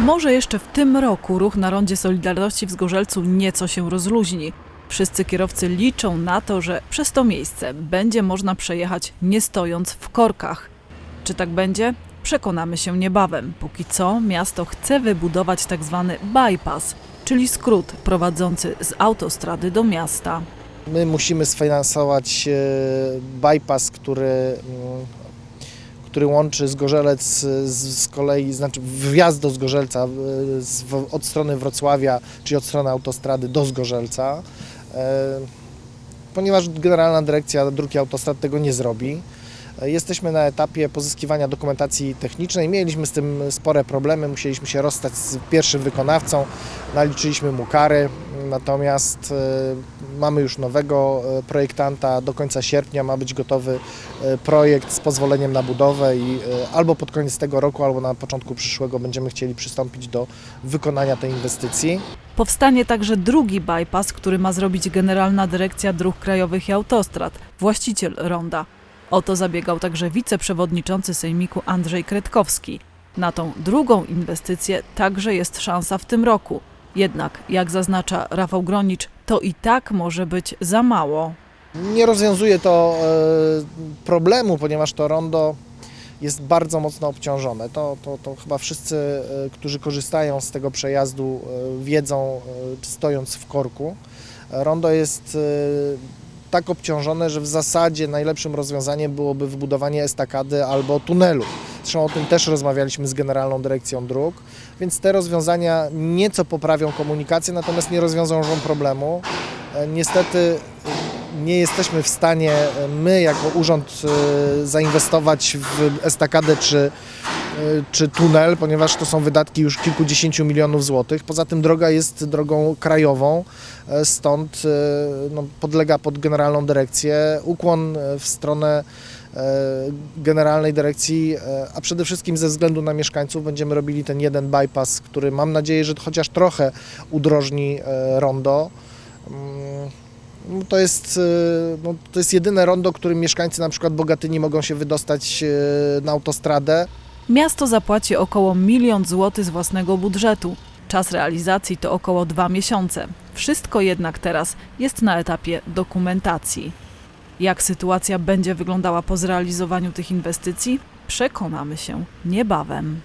Może jeszcze w tym roku ruch na rondzie Solidarności w Zgorzelcu nieco się rozluźni. Wszyscy kierowcy liczą na to, że przez to miejsce będzie można przejechać nie stojąc w korkach. Czy tak będzie? Przekonamy się niebawem. Póki co miasto chce wybudować tak zwany bypass, czyli skrót prowadzący z autostrady do miasta. My musimy sfinansować e, bypass, który, mm, który łączy Zgorzelec z, z kolei, znaczy wjazd do Zgorzelca e, z, od strony Wrocławia, czyli od strony autostrady do Zgorzelca, e, ponieważ Generalna Dyrekcja Dróg i Autostrad tego nie zrobi. E, Jesteśmy na etapie pozyskiwania dokumentacji technicznej. Mieliśmy z tym spore problemy, musieliśmy się rozstać z pierwszym wykonawcą, naliczyliśmy mu kary, natomiast e, mamy już nowego e, projektanta. Do końca sierpnia ma być gotowy e, projekt z pozwoleniem na budowę i albo pod koniec tego roku, albo na początku przyszłego będziemy chcieli przystąpić do wykonania tej inwestycji. Powstanie także drugi bypass, który ma zrobić Generalna Dyrekcja Dróg Krajowych i Autostrad, właściciel ronda. O to zabiegał także wiceprzewodniczący Sejmiku Andrzej Kretkowski. Na tą drugą inwestycję także jest szansa w tym roku. Jednak, jak zaznacza Rafał Gronicz, to i tak może być za mało. Nie rozwiązuje to e, problemu, ponieważ to rondo jest bardzo mocno obciążone. To, to, to chyba wszyscy, e, którzy korzystają z tego przejazdu, e, wiedzą, stojąc w korku. Rondo jest tak obciążone, że w zasadzie najlepszym rozwiązaniem byłoby wybudowanie estakady albo tunelu. Zresztą o tym też rozmawialiśmy z Generalną Dyrekcją Dróg, więc te rozwiązania nieco poprawią komunikację, natomiast nie rozwiążą problemu. E, Niestety nie jesteśmy w stanie e, my jako urząd e, zainwestować w estakadę czy, e, czy tunel, ponieważ to są wydatki już kilkudziesięciu milionów złotych. Poza tym droga jest drogą krajową, e, stąd e, no, podlega pod generalną dyrekcję. Ukłon e, w stronę e, generalnej dyrekcji, e, a przede wszystkim ze względu na mieszkańców będziemy robili ten jeden bypass, który mam nadzieję, że chociaż trochę udrożni e, rondo. Mm, no To jest, e, no, to jest jedyne rondo, którym mieszkańcy na przykład Bogatyni mogą się wydostać e, na autostradę. Miasto zapłaci około milion złotych z własnego budżetu. Czas realizacji to około dwa miesiące. Wszystko jednak teraz jest na etapie dokumentacji. Jak sytuacja będzie wyglądała po zrealizowaniu tych inwestycji, przekonamy się niebawem.